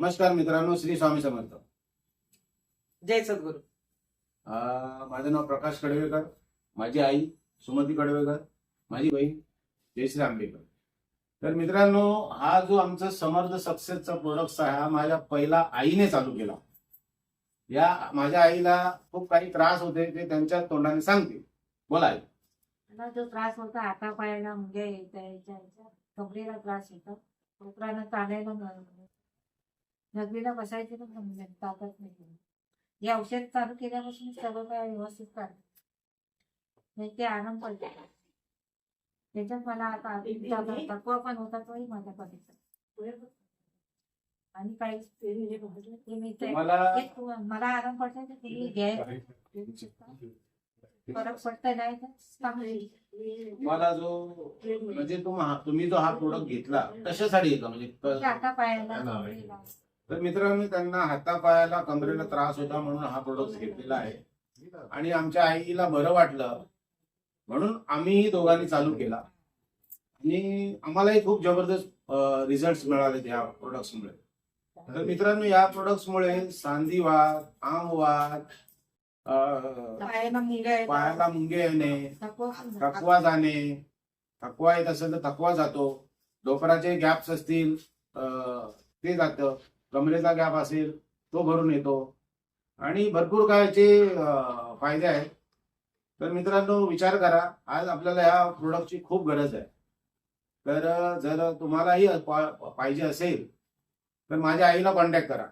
नमस्कार मित्रांनो श्री स्वामी समर्थ. जय सद्गुरू. अं, माझं नाव प्रकाश कडवेकर माझी आई सुमती कडवेकर माझी बहीण जयश्री आंबेकर तर मित्रांनो हा जो आमचा समर्थ सक्सेसचा प्रोडक्ट आहे हा माझ्या पहिला आईने चालू केला. या माझ्या आईला खूप काही त्रास होते ते त्यांच्या तोंडाने सांगते. बोला आई. जो त्रास होता हाता पायाला यायच्या कमरेला त्रास होता. कोपरानं चालायला नगरीला बसायची पण नाही, ताकद नाही हे औषध चालू केल्यापासून सगळं काय व्यवस्थित काढलं ते आराम पडले त्याच्यात मला आता तत्व पण होता तोही माझ्या पडीचा आणि काही मला तु- मला आराम पडतो ते तुम्ही घ्या घेऊ शकता. फरक पडता नाही मला जो म्हणजे तुम तुम्ही जो हा प्रोडक्ट घेतला कशासाठी घेतला? म्हणजे आता पायाला. तर मित्रांनो त्यांना हातापायाला कमरेला त्रास होता म्हणून हा प्रोडक्ट घेतलेला आहे. आणि आमच्या आईला बरं वाटलं म्हणून आम्हीही दोघांनी चालू केला. आणि आम्हालाही खूप जबरदस्त रिझल्ट मिळाले त्या प्रोडक्ट्समुळे तर मित्रांनो या प्रोडक्ट्समुळे सांधीवात आमवात अं, पायाला मुंगे येणे थकवा जाणे थकवा येत असेल तर थकवा जातो. डोपराचे गॅप्स असतील ते जातं. कमरेचा गॅप असेल तो भरून येतो. आणि भरपूर कायचे फायदे आहेत. तर मित्रांनो विचार करा आज आपल्याला या प्रोडक्टची खूप गरज आहे. तर जर तुम्हालाही पाहिजे असेल तर माझ्या आईला कॉन्टॅक्ट करा.